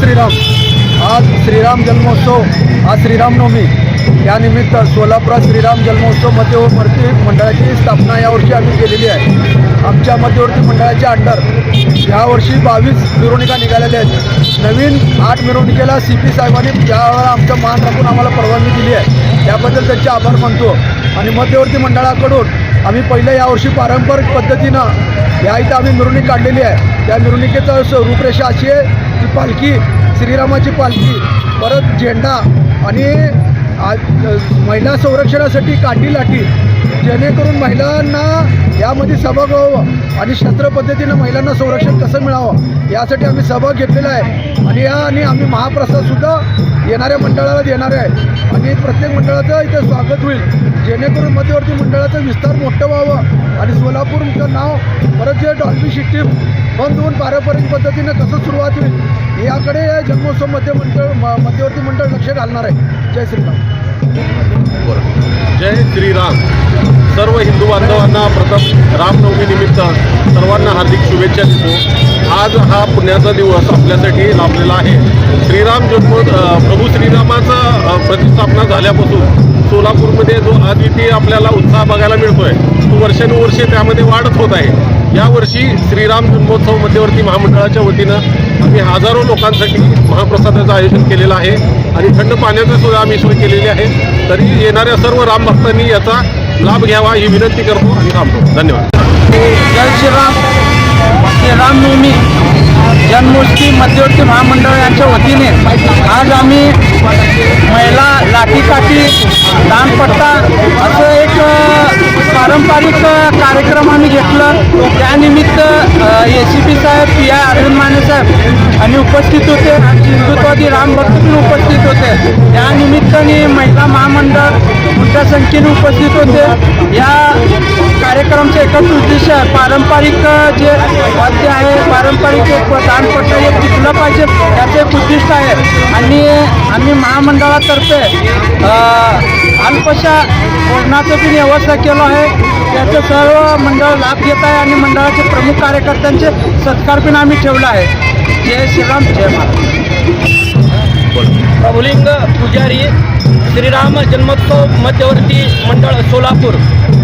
श्रीराम. आज श्रीराम जन्मोत्सव आज श्रीरामनवमी. यानिमित्त सोलापुरात श्रीराम जन्मोत्सव मध्यवर्ती मंडळाची स्थापना यावर्षी आम्ही केलेली आहे. आमच्या मध्यवर्ती मंडळाच्या अंडर यावर्षी बावीस मिरवणुका निघालेल्या आहेत. नवीन आठ मिरवणुकीला सी पी साहेबांनी त्यावेळेला आमचं मान राखून आम्हाला परवानगी दिली आहे त्याबद्दल त्यांचे आभार मानतो. आणि मध्यवर्ती मंडळाकडून आम्ही पहिल्या यावर्षी पारंपरिक पद्धतीनं या इथं आम्ही मिरवणूक काढलेली आहे. त्या मिरवणुकीचं रूपरेषा अशी आहे ती पालखी श्रीरामाची पालखी परत झेंडा आणि आज महिला संरक्षणासाठी काठी लाठी जेणेकरून महिलांना यामध्ये सहभाग व्हावं आणि शस्त्र पद्धतीनं महिलांना संरक्षण कसं मिळावं यासाठी आम्ही सहभाग घेतलेला आहे. आणि या आणि आम्ही महाप्रसादसुद्धा येणाऱ्या मंडळाला देणार आहे. आणि प्रत्येक मंडळाचं इथे स्वागत होईल. जेणेकरून मध्यवर्ती मंडळाचं विस्तार मोठं व्हावं आणि सोलापूरचं नाव परत जे डॉल्बी सिस्टीम बंद होऊन पारंपरिक पद्धतीनं कसं सुरुवात होईल याकडे जन्मोत्सव मध्य मंडळ मध्यवर्ती मंडळ लक्ष घालणार आहे. जय श्रीराम. जय श्रीराम. सर्व हिंदू बांधवांना प्रथम रामनवमी निमित्त सर्वांना हार्दिक शुभेच्छा देतो. आज हा पुण्याचा दिवस आपल्यासाठी लाभलेला आहे. श्रीराम जन्म प्रभू श्रीरामाचा प्रतिस्थापना झाल्यापासून सोलापूरमध्ये जो अद्वितीय आपल्याला उत्साह बघायला मिळतोय तो वर्षानुवर्षे त्यामध्ये वाढत होत आहे. यावर्षी श्रीराम जन्मोत्सव मध्यवर्ती महामंडळाच्या वतीनं आम्ही हजारो लोकांसाठी महाप्रसादाचं आयोजन केलेलं आहे. आणि थंड पाण्याचं सुद्धा आम्ही सोय केलेली आहे. तरी येणाऱ्या सर्व राम भक्तांनी याचा लाभ घ्यावा ही विनंती करतो आणि थांबतो धन्यवाद. जय श्रीराम श्री रामनवमी जन्मोत्सवी मध्यवर्ती महामंडळ यांच्या वतीने आज आम्ही महिला लाठीकाठी दानपट्टा असं एक पारंपरिक कार्यक्रम आम्ही घेतलं. त्यानिमित्त ए सी पी साहेब पी आय अरविंद माने साहेब आणि उपस्थित होते. आणि हिंदुत्वादी रामभक्त पण उपस्थित होते. त्या निमित्ताने महिला महामंडळ मोठ्या संख्येने उपस्थित होते. या कार्यक्रमचा एकच उद्देश आहे. पारंपरिक जे वाद्य आहे पारंपरिक एक दानपट्ट हे टिकलं पाहिजे. याचं एक उद्दिष्ट आहे. आम्ही महामंडळातर्फे अल्पशा भोजनाचं पण व्यवस्था केलं आहे त्याचं सर्व मंडळ लाभ घेत आहे आणि मंडळाचे प्रमुख कार्यकर्त्यांचे सत्कार पण आम्ही ठेवला आहे. जय श्रीराम जय महाराज. प्रभुलिंग पुजारी श्रीराम जन्मोत्सव मध्यवर्ती मंडळ सोलापूर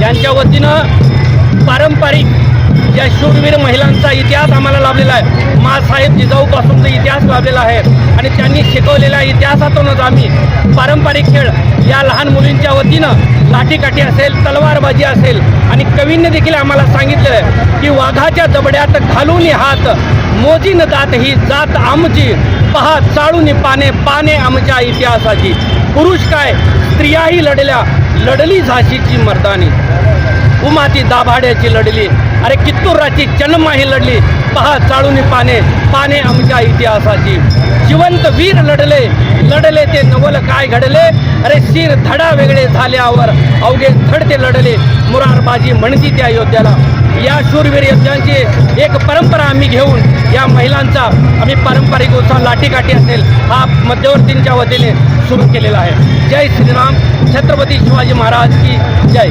यांच्या वतीनं पारंपरिक या शूरवीर महिलांचा इतिहास आम्हाला लाभलेला आहे. मासाहेब जिजाऊपासूनचा इतिहास लाभलेला आहे. आणि त्यांनी शिकवलेल्या इतिहासातूनच आम्ही पारंपरिक खेळ या लहान मुलींच्या वतीनं लाठीकाठी असेल तलवारबाजी असेल आणि कवींनी देखील आम्हाला सांगितलं आहे की वाघाच्या जबड्यात घालून हात मोजीन दात ही जात आमची पहा चाळून पाने पाने आमच्या इतिहासाची. पुरुष काय स्त्रियाही लढल्या लढली झाशीची मर्दानी. उमाती दाभाड्याची लढली अरे कित्तूराची जन्माही लढली. पहा चाळूनी पाने पाने आमच्या इतिहासाची. जिवंत वीर लढले लढले ते नवल काय घडले? अरे शिर धडा वेगळे झाल्यावर अवघे धड ते लढले. मुरारबाजी म्हणती त्या योद्ध्याला. या शूरवीर योद्ध्यांची एक परंपरा आम्ही घेऊन या महिलांचा आम्ही पारंपरिक उत्सव लाठीकाठी असेल हा मध्यवर्तींच्या वतीने सुरू केलेला आहे. जय श्रीराम. छत्रपती शिवाजी महाराज की जय.